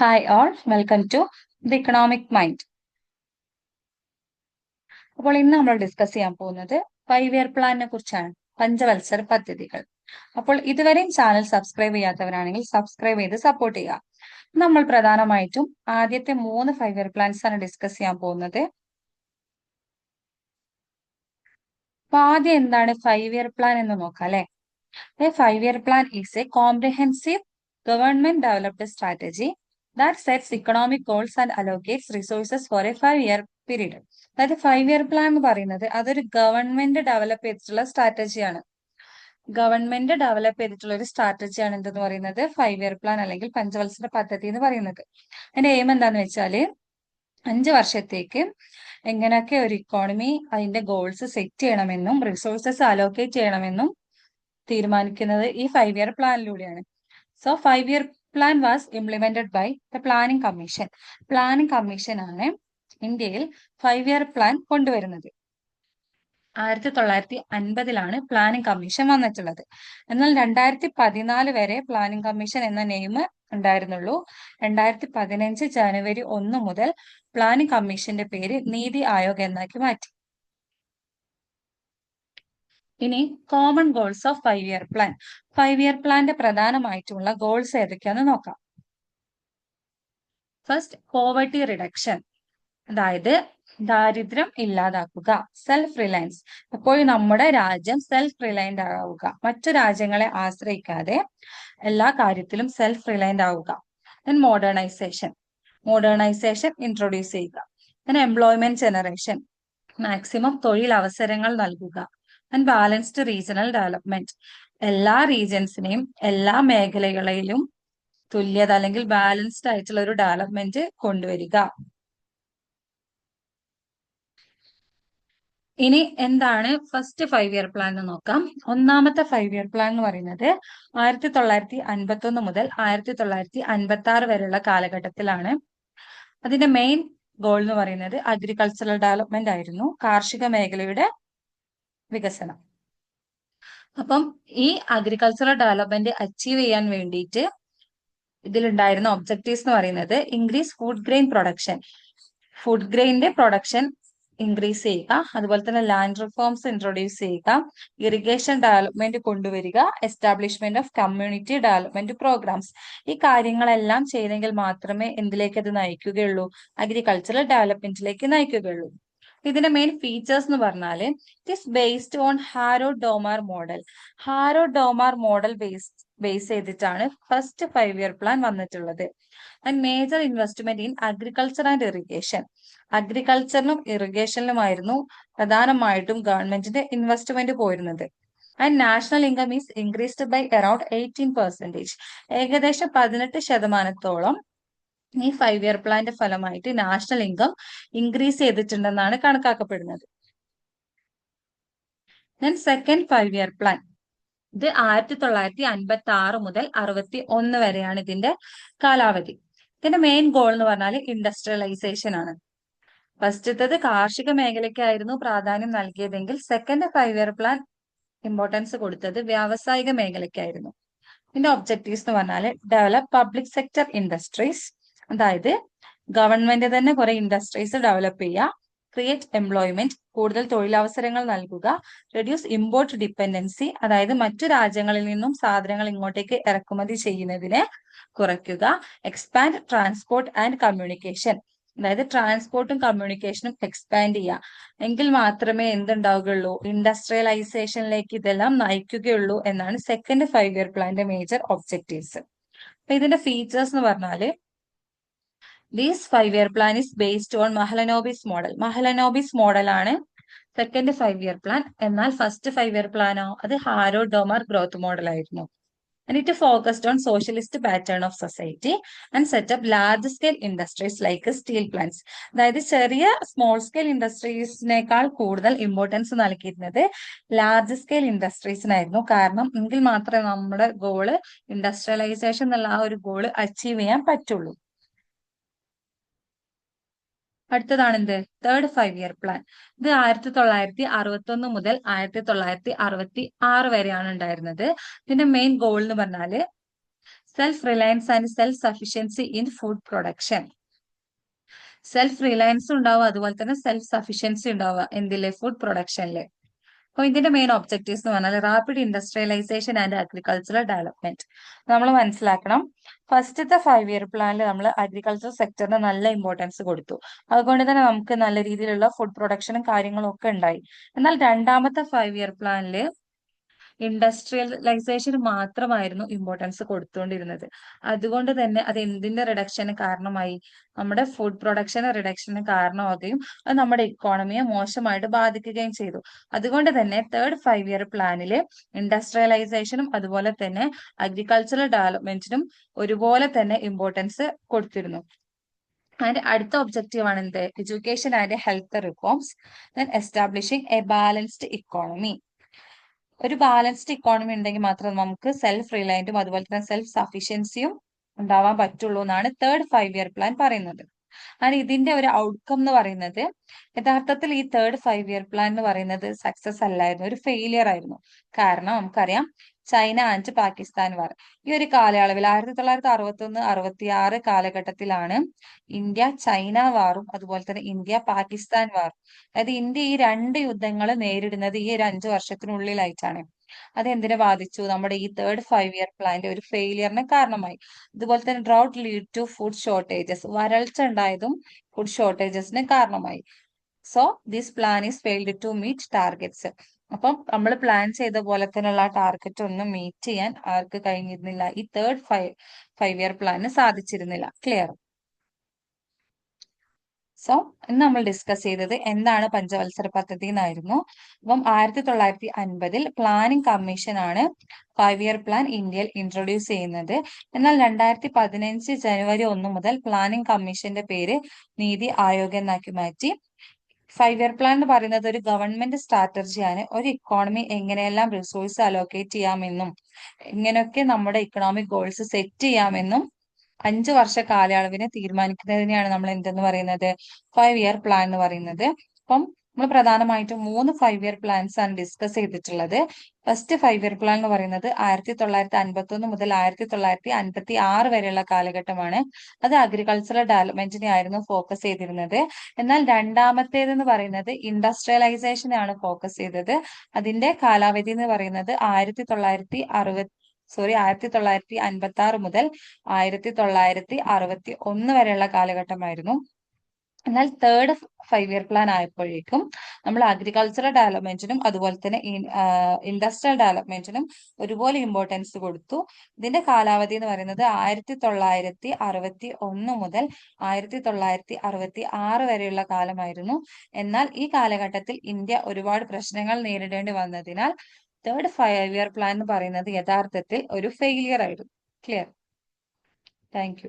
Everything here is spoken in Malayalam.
Hi all welcome to the economic mind അപ്പോൾ ഇന്ന് നമ്മൾ ഡിസ്കസ് ചെയ്യാൻ പോകുന്നത് ഫൈവ് ഇയർ പ്ലാനിനെ കുറിച്ചാണ് പഞ്ചവത്സര പദ്ധതികൾ. അപ്പോൾ ഇതുവരെയും ചാനൽ സബ്സ്ക്രൈബ് ചെയ്യാത്തവരാണെങ്കിൽ സബ്സ്ക്രൈബ് ചെയ്ത് സപ്പോർട്ട് ചെയ്യുക. നമ്മൾ പ്രധാനമായിട്ടും ആദ്യത്തെ മൂന്ന് ഫൈവ് ഇയർ പ്ലാൻസ് ആണ് ഡിസ്കസ് ചെയ്യാൻ പോകുന്നത്. അപ്പൊ ആദ്യം എന്താണ് ഫൈവ് ഇയർ പ്ലാൻ എന്ന് നോക്കാം അല്ലെ? Five year plan is a comprehensive government developed strategy that sets economic goals and allocates resources for a five year period. Five year plan എന്ന് പറയുന്നത് അതൊരു ഗവൺമെന്റ് ഡെവലപ്പ് ചെയ്തിട്ടുള്ള സ്ട്രാറ്റജിയാണ് ഗവൺമെന്റ് ഡെവലപ്പ് ചെയ്തിട്ടുള്ള ഒരു സ്ട്രാറ്റജിയാണ് എന്തെന്ന് പറയുന്നത്? ഫൈവ് ഇയർ പ്ലാൻ അല്ലെങ്കിൽ പഞ്ചവത്സര പദ്ധതി എന്ന് പറയുന്നത്. അതിന്റെ എയിം എന്താന്ന് വെച്ചാൽ അഞ്ച് വർഷത്തേക്ക് എങ്ങനെയൊക്കെ ഒരു ഇക്കോണമി അതിന്റെ ഗോൾസ് സെറ്റ് ചെയ്യണമെന്നും റിസോഴ്സസ് അലോക്കേറ്റ് ചെയ്യണമെന്നും തീരുമാനിക്കുന്നത് ഈ five year പ്ലാനിലൂടെയാണ് so five year plan was implemented by the planning commission planning commission ആണ് ഇന്ത്യയിൽ ഫൈവ് ഇയർ പ്ലാൻ കൊണ്ടുവരുന്നത്. ആയിരത്തി തൊള്ളായിരത്തി അൻപതിലാണ് പ്ലാനിംഗ് കമ്മീഷൻ വന്നിട്ടുള്ളത്. എന്നാൽ രണ്ടായിരത്തി പതിനാല് വരെ പ്ലാനിംഗ് കമ്മീഷൻ എന്ന നെയിം ഉണ്ടായിരുന്നുള്ളൂ. രണ്ടായിരത്തി പതിനഞ്ച് ജനുവരി ഒന്ന് മുതൽ പ്ലാനിംഗ് കമ്മീഷന്റെ പേര് നീതി ആയോഗ് എന്നാക്കി മാറ്റി. ഇനി common goals of five year plan five year പ്ലാന്റെ പ്രധാനമായിട്ടുള്ള ഗോൾസ് ഏതൊക്കെയാന്ന് നോക്കാം. ഫസ്റ്റ് പോവർട്ടി റിഡക്ഷൻ അതായത് ദാരിദ്ര്യം ഇല്ലാതാക്കുക സെൽഫ് റിലയൻസ് അപ്പോൾ നമ്മുടെ രാജ്യം സെൽഫ് റിലയൻഡ് ആവുക. മറ്റു രാജ്യങ്ങളെ ആശ്രയിക്കാതെ എല്ലാ കാര്യത്തിലും സെൽഫ് റിലയൻഡ് ആവുക. ദെൻ മോഡേണൈസേഷൻ മോഡേണൈസേഷൻ ഇൻട്രൊഡ്യൂസ് ചെയ്യുക. ദെൻ എംപ്ലോയ്മെന്റ് ജനറേഷൻ മാക്സിമം തൊഴിൽ അവസരങ്ങൾ നൽകുക. ആൻഡ് ബാലൻസ്ഡ് റീജിയണൽ ഡെവലപ്മെന്റ് എല്ലാ റീജിയൻസിനെയും എല്ലാ മേഖലകളിലും തുല്യത അല്ലെങ്കിൽ ബാലൻസ്ഡ് ആയിട്ടുള്ള ഒരു ഡെവലപ്മെന്റ് കൊണ്ടുവരിക. ഇനി എന്താണ് ഫസ്റ്റ് ഫൈവ് ഇയർ പ്ലാൻ എന്ന് നോക്കാം. ഒന്നാമത്തെ ഫൈവ് ഇയർ പ്ലാൻ എന്ന് പറയുന്നത് ആയിരത്തി തൊള്ളായിരത്തി അൻപത്തി ഒന്ന് മുതൽ ആയിരത്തി തൊള്ളായിരത്തി അൻപത്തി ആറ് വരെയുള്ള കാലഘട്ടത്തിലാണ്. അതിന്റെ മെയിൻ ഗോൾ എന്ന് പറയുന്നത് അഗ്രികൾച്ചറൽ ഡെവലപ്മെന്റ് ആയിരുന്നു. കാർഷിക മേഖലയുടെ വികസനം. അപ്പം ഈ അഗ്രികൾച്ചറൽ ഡെവലപ്മെന്റ് അച്ചീവ് ചെയ്യാൻ വേണ്ടിയിട്ട് ഇതിലുണ്ടായിരുന്ന ഒബ്ജക്റ്റീവ്സ് എന്ന് പറയുന്നത് increase food grain production food ഗ്രെയിനിന്റെ production increase ചെയ്യുക അതുപോലെ തന്നെ ലാൻഡ് റിഫോംസ് ഇൻട്രൊഡ്യൂസ് ചെയ്യുക ഇറിഗേഷൻ ഡെവലപ്മെന്റ് കൊണ്ടുവരിക establishment of community development programmes ഈ കാര്യങ്ങളെല്ലാം ചെയ്തെങ്കിൽ മാത്രമേ എന്തിലേക്ക് അത് നയിക്കുകയുള്ളൂ? അഗ്രികൾച്ചറൽ ഡെവലപ്മെന്റിലേക്ക് നയിക്കുകയുള്ളൂ. ഇതിന്റെ മെയിൻ ഫീച്ചേഴ്സ് എന്ന് പറഞ്ഞാൽ it is based on Harrod Domar model Harrod Domar model base base ചെയ്തിട്ടാണ് ഫസ്റ്റ് ഫൈവ് ഇയർ പ്ലാൻ വന്നിട്ടുള്ളത് and major investment in agriculture and irrigation അഗ്രികൾച്ചറിനും ഇറിഗേഷനിലുമായിരുന്നു പ്രധാനമായിട്ടും ഗവൺമെന്റിന്റെ ഇൻവെസ്റ്റ്മെന്റ് പോയിരുന്നത്. And national income is increased by around eighteen percentage ഏകദേശം പതിനെട്ട് ശതമാനത്തോളം ഈ ഫൈവ് ഇയർ പ്ലാന്റെ ഫലമായിട്ട് നാഷണൽ ഇൻകം ഇൻക്രീസ് ചെയ്തിട്ടുണ്ടെന്നാണ് കണക്കാക്കപ്പെടുന്നത്. Then second five year plan ഇത് ആയിരത്തി തൊള്ളായിരത്തി അൻപത്തി ആറ് മുതൽ അറുപത്തി ഒന്ന് വരെയാണ് ഇതിന്റെ കാലാവധി. ഇതിന്റെ മെയിൻ ഗോൾ എന്ന് പറഞ്ഞാൽ ഇൻഡസ്ട്രിയലൈസേഷൻ ആണ്. ഫസ്റ്റത്തത് കാർഷിക മേഖലയ്ക്കായിരുന്നു പ്രാധാന്യം നൽകിയതെങ്കിൽ second five year plan importance കൊടുത്തത് വ്യാവസായിക മേഖലയ്ക്കായിരുന്നു. ഇതിന്റെ ഒബ്ജക്റ്റീവ്സ് എന്ന് പറഞ്ഞാൽ ഡെവലപ്പ് പബ്ലിക് സെക്ടർ ഇൻഡസ്ട്രീസ് അതായത് ഗവൺമെന്റ് തന്നെ കുറെ ഇൻഡസ്ട്രീസ് ഡെവലപ്പ് ചെയ്യുക ക്രിയേറ്റ് എംപ്ലോയ്മെന്റ് കൂടുതൽ തൊഴിലവസരങ്ങൾ നൽകുക റെഡ്യൂസ് ഇമ്പോർട്ട് ഡിപ്പെൻഡൻസി അതായത് മറ്റു രാജ്യങ്ങളിൽ നിന്നും സാധനങ്ങൾ ഇങ്ങോട്ടേക്ക് ഇറക്കുമതി ചെയ്യുന്നതിനെ കുറയ്ക്കുക എക്സ്പാൻഡ് ട്രാൻസ്പോർട്ട് ആൻഡ് കമ്മ്യൂണിക്കേഷൻ അതായത് ട്രാൻസ്പോർട്ടും കമ്മ്യൂണിക്കേഷനും എക്സ്പാൻഡ് ചെയ്യുക. എങ്കിൽ മാത്രമേ എന്തുണ്ടാവുകയുള്ളൂ? ഇൻഡസ്ട്രിയലൈസേഷനിലേക്ക് ഇതെല്ലാം നയിക്കുകയുള്ളൂ എന്നാണ് സെക്കൻഡ് ഫൈവ് ഇയർ പ്ലാന്റെ മേജർ ഒബ്ജക്റ്റീവ്സ് അപ്പൊ ഇതിന്റെ ഫീച്ചേഴ്സ് എന്ന് പറഞ്ഞാൽ these five year plan is based on Mahalanobis model Mahalanobis model ആണ് സെക്കൻഡ് ഫൈവ് ഇയർ പ്ലാൻ എന്നാൽ ഫസ്റ്റ് ഫൈവ് ഇയർ പ്ലാനോ അത് ഹാരോ ഡോമർ ഗ്രോത്ത് മോഡൽ ആയിരുന്നു. And it focused on socialist pattern of society and set up large scale industries like steel plants. അതായത് ചെറിയ സ്മോൾ സ്കെയിൽ ഇൻഡസ്ട്രീസിനേക്കാൾ കൂടുതൽ ഇമ്പോർട്ടൻസ് നൽകിയിരുന്നത് ലാർജ് സ്കെയിൽ ഇൻഡസ്ട്രീസിനായിരുന്നു കാരണം എങ്കിൽ മാത്രമേ നമ്മുടെ ഗോൾ ഇൻഡസ്ട്രിയലൈസേഷൻ എന്നുള്ള ആ ഒരു ഗോൾ അച്ചീവ് ചെയ്യാൻ പറ്റുള്ളൂ. അടുത്തതാണ് എന്ത് തേർഡ് ഫൈവ് ഇയർ പ്ലാൻ ഇത് ആയിരത്തി തൊള്ളായിരത്തി അറുപത്തി ഒന്ന് മുതൽ ആയിരത്തി തൊള്ളായിരത്തി അറുപത്തി ആറ് വരെയാണ് ഉണ്ടായിരുന്നത്. ഇതിന്റെ മെയിൻ ഗോൾ എന്ന് പറഞ്ഞാൽ self reliance and self sufficiency in food production self reliance ഉണ്ടാവുക അതുപോലെ തന്നെ സെൽഫ് സഫിഷ്യൻസി ഉണ്ടാവുക എന്തിലെ? ഫുഡ് പ്രൊഡക്ഷനിൽ അപ്പൊ ഇതിന്റെ മെയിൻ ഒബ്ജക്റ്റീവ്സ് എന്ന് പറഞ്ഞാൽ rapid industrialisation and agricultural development നമ്മൾ മനസ്സിലാക്കണം. ഫസ്റ്റത്തെ ഫൈവ് ഇയർ പ്ലാനിൽ നമ്മൾ അഗ്രികൾച്ചർ സെക്ടറിന് നല്ല ഇമ്പോർട്ടൻസ് കൊടുത്തു. അതുകൊണ്ട് തന്നെ നമുക്ക് നല്ല രീതിയിലുള്ള ഫുഡ് പ്രൊഡക്ഷനും കാര്യങ്ങളും ഒക്കെ ഉണ്ടായി. എന്നാൽ രണ്ടാമത്തെ ഫൈവ് ഇയർ പ്ലാനിൽ ഇൻഡസ്ട്രിയലൈസേഷന് മാത്രമായിരുന്നു ഇമ്പോർട്ടൻസ് കൊടുത്തുകൊണ്ടിരുന്നത്. അതുകൊണ്ട് തന്നെ അത് എന്തിന്റെ റിഡക്ഷന് കാരണമായി? നമ്മുടെ ഫുഡ് പ്രൊഡക്ഷൻ റിഡക്ഷന് കാരണമാവുകയും അത് നമ്മുടെ ഇക്കോണമിയെ മോശമായിട്ട് ബാധിക്കുകയും ചെയ്തു. അതുകൊണ്ട് തന്നെ തേർഡ് ഫൈവ് ഇയർ പ്ലാനിൽ ഇൻഡസ്ട്രിയലൈസേഷനും അതുപോലെ തന്നെ അഗ്രികൾച്ചറൽ ഡെവലപ്മെന്റിനും ഒരുപോലെ തന്നെ ഇമ്പോർട്ടൻസ് കൊടുത്തിരുന്നു. അതിന്റെ അടുത്ത ഒബ്ജക്റ്റീവ് ആണ് എന്ത്? Education and health reforms then establishing a balanced economy ഒരു ബാലൻസ്ഡ് ഇക്കോണമി ഉണ്ടെങ്കിൽ മാത്രം നമുക്ക് സെൽഫ് റിലയന്റും അതുപോലെ തന്നെ സെൽഫ് സഫീഷ്യൻസിയും ഉണ്ടാവാൻ പറ്റുള്ളൂ എന്നാണ് തേർഡ് ഫൈവ് ഇയർ പ്ലാൻ പറയുന്നത്. ആൻഡ് ഇതിന്റെ ഒരു ഔട്ട്കം എന്ന് പറയുന്നത് യഥാർത്ഥത്തിൽ ഈ തേർഡ് ഫൈവ് ഇയർ പ്ലാൻ എന്ന് പറയുന്നത് സക്സസ് അല്ലായിരുന്നു ഒരു ഫെയിലിയർ ആയിരുന്നു. കാരണം നമുക്കറിയാം ചൈന ആൻഡ് പാകിസ്ഥാൻ വാർ ഈ ഒരു കാലയളവിൽ ആയിരത്തി തൊള്ളായിരത്തി അറുപത്തി ഒന്ന് അറുപത്തി ആറ് കാലഘട്ടത്തിലാണ് ഇന്ത്യ ചൈന വാറും അതുപോലെ തന്നെ ഇന്ത്യ പാകിസ്ഥാൻ വാറും അതായത് ഇന്ത്യ ഈ രണ്ട് യുദ്ധങ്ങൾ നേരിടുന്നത് ഈ ഒരു അഞ്ചു വർഷത്തിനുള്ളിലായിട്ടാണ്. അത് എന്തിനെ ബാധിച്ചു? നമ്മുടെ ഈ തേർഡ് ഫൈവ് ഇയർ പ്ലാന്റെ ഒരു ഫെയിലിയറിന് കാരണമായി. ഇതുപോലെ തന്നെ drought lead to food shortages വരൾച്ച ഉണ്ടായതും ഫുഡ് ഷോർട്ടേജസിന് കാരണമായി. So this plan is failed to meet targets അപ്പം നമ്മൾ പ്ലാൻ ചെയ്ത പോലെ തന്നെയുള്ള ടാർഗറ്റ് ഒന്നും മീറ്റ് ചെയ്യാൻ ആർക്ക് കഴിഞ്ഞിരുന്നില്ല. ഈ തേർഡ് ഫൈവ് ഫൈവ് ഇയർ പ്ലാന് സാധിച്ചിരുന്നില്ല. ക്ലിയർ സോ ഇന്ന് നമ്മൾ ഡിസ്കസ് ചെയ്തത് എന്താണ് പഞ്ചവത്സര പദ്ധതി എന്നായിരുന്നു. അപ്പം ആയിരത്തി തൊള്ളായിരത്തി അൻപതിൽ പ്ലാനിംഗ് കമ്മീഷൻ ആണ് ഫൈവ് ഇയർ പ്ലാൻ ഇന്ത്യയിൽ ഇൻട്രൊഡ്യൂസ് ചെയ്യുന്നത്. എന്നാൽ രണ്ടായിരത്തി പതിനഞ്ച് ജനുവരി ഒന്ന് മുതൽ പ്ലാനിംഗ് കമ്മീഷന്റെ പേര് നീതി ആയോഗ് എന്നാക്കി മാറ്റി. ഫൈവ് ഇയർ പ്ലാൻ എന്ന് പറയുന്നത് ഒരു ഗവൺമെന്റ് സ്ട്രാറ്റജിയാണ് ഒരു ഇക്കോണമി എങ്ങനെയെല്ലാം റിസോഴ്സ് അലോക്കേറ്റ് ചെയ്യാമെന്നും എങ്ങനെയൊക്കെ നമ്മുടെ ഇക്കണോമിക് ഗോൾസ് സെറ്റ് ചെയ്യാമെന്നും അഞ്ച് വർഷ കാലയളവിനെ തീരുമാനിക്കുന്നതിനെയാണ് നമ്മൾ എന്തെന്ന് പറയുന്നത്? ഫൈവ് ഇയർ പ്ലാൻ എന്ന് പറയുന്നത്. അപ്പം നമ്മൾ പ്രധാനമായിട്ടും മൂന്ന് ഫൈവ് ഇയർ പ്ലാൻസ് ആണ് ഡിസ്കസ് ചെയ്തിട്ടുള്ളത്. ഫസ്റ്റ് ഫൈവ് ഇയർ പ്ലാൻ എന്ന് പറയുന്നത് ആയിരത്തി തൊള്ളായിരത്തി അൻപത്തി ഒന്ന് മുതൽ ആയിരത്തി തൊള്ളായിരത്തി അൻപത്തി ആറ് വരെയുള്ള കാലഘട്ടമാണ്. അത് അഗ്രികൾച്ചറൽ ഡെവലപ്മെന്റിനെ ആയിരുന്നു ഫോക്കസ് ചെയ്തിരുന്നത്. എന്നാൽ രണ്ടാമത്തേത് എന്ന് പറയുന്നത് ഇൻഡസ്ട്രിയലൈസേഷൻ ആണ് ഫോക്കസ് ചെയ്തത്. അതിന്റെ കാലാവധി എന്ന് പറയുന്നത് ആയിരത്തി തൊള്ളായിരത്തി അറുപത്തി സോറി ആയിരത്തി തൊള്ളായിരത്തി അൻപത്തി ആറ് മുതൽ ആയിരത്തി തൊള്ളായിരത്തി അറുപത്തി ഒന്ന് വരെയുള്ള കാലഘട്ടമായിരുന്നു. എന്നാൽ തേർഡ് ഫൈവ് ഇയർ പ്ലാൻ ആയപ്പോഴേക്കും നമ്മൾ അഗ്രികൾച്ചറൽ ഡെവലപ്മെന്റിനും അതുപോലെ തന്നെ ഇൻഡസ്ട്രിയൽ ഡെവലപ്മെന്റിനും ഒരുപോലെ ഇമ്പോർട്ടൻസ് കൊടുത്തു. ഇതിന്റെ കാലാവധി എന്ന് പറയുന്നത് ആയിരത്തി തൊള്ളായിരത്തി അറുപത്തി ഒന്ന് മുതൽ ആയിരത്തി തൊള്ളായിരത്തി അറുപത്തി ആറ് വരെയുള്ള കാലമായിരുന്നു. എന്നാൽ ഈ കാലഘട്ടത്തിൽ ഇന്ത്യ ഒരുപാട് പ്രശ്നങ്ങൾ നേരിടേണ്ടി വന്നതിനാൽ തേർഡ് ഫൈവ് ഇയർ പ്ലാൻ എന്ന് പറയുന്നത് യഥാർത്ഥത്തിൽ ഒരു ഫെയിലിയർ ആയിരുന്നു. Clear thank